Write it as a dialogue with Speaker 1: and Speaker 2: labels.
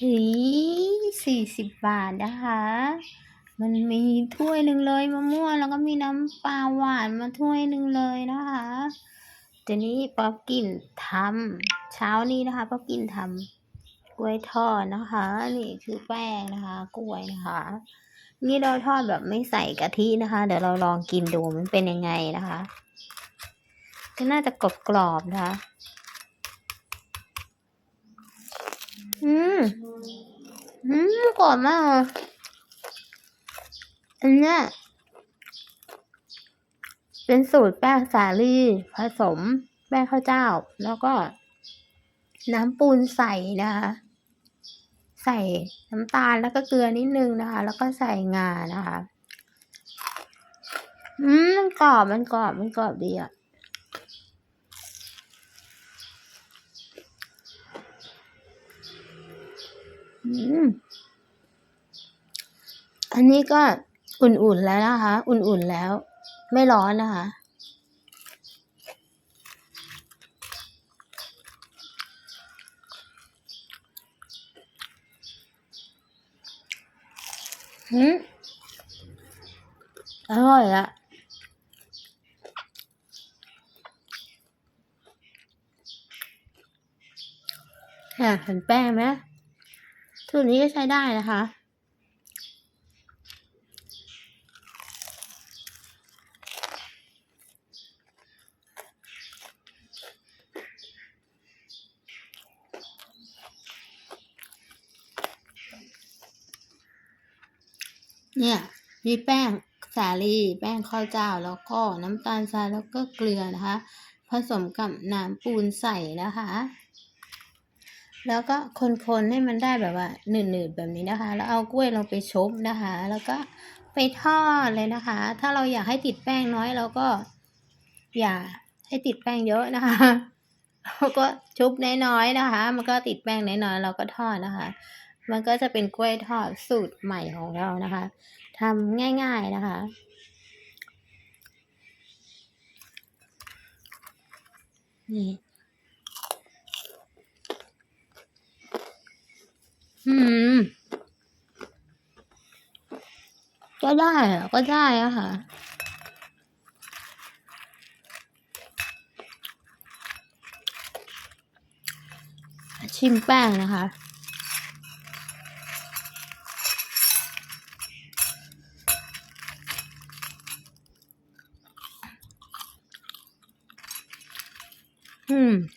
Speaker 1: เฮ้ยสี่สิบบาทนะคะ มันมีถ้วยหนึ่งเลยมะม่วงแล้วก็มีน้ำปลาหวานมาถ้วยหนึ่งเลยนะคะทีนี้ป๊อปกินทำเช้านี้นะคะป๊อปกินทำกล้วยทอดนะคะ นี่คือแป้งนะคะ กล้วยนะคะ นี่เราทอดแบบไม่ใส่กะทินะคะ เดี๋ยวเราลองกินดูมันเป็นยังไงนะคะก็น่าจะกรอบๆนะคะ อืม อืมกรอบมากอันเนี้ยเป็นสูตรแป้งสาลี่ผสมแป้งข้าวเจ้า แล้วก็ น้ำปูนใส่นะคะ ใส่น้ำตาลแล้วก็เกลือนิดนึงนะคะ แล้วก็ใส่งานะคะ อืมมันกรอบมันกรอบมันกรอบดีอะอืม อันนี้ก็อุ่นๆแล้วนะคะ อุ่นๆแล้ว ไม่ร้อนนะคะ อืมอร่อยอะอะเห็นแป้งไหมสูตรนี้ก็ใช้ได้นะคะ เนี่ย มีแป้งสาลีแป้งข้าวเจ้าแล้วก็น้ำตาลทรายแล้วก็เกลือนะคะ ผสมกับน้ำปูนใส่นะคะ แล้วก็คนๆให้มันได้แบบว่าหนืดๆแบบนี้นะคะ แล้วเอากล้วยลงไปชุบนะคะ แล้วก็ไปทอดเลยนะคะ ถ้าเราอยากให้ติดแป้งน้อยเราก็ อย่าให้ติดแป้งเยอะนะคะเราก็ชุบน้อยๆนะคะ มันก็ติดแป้งน้อยๆเราก็ทอดนะคะ มันก็จะเป็นกล้วยทอดสูตรใหม่ของเรานะคะทำง่ายๆนะคะ นี่อืมก็ได้อะก็ได้อะค่ะชิมแป้งนะคะ 嗯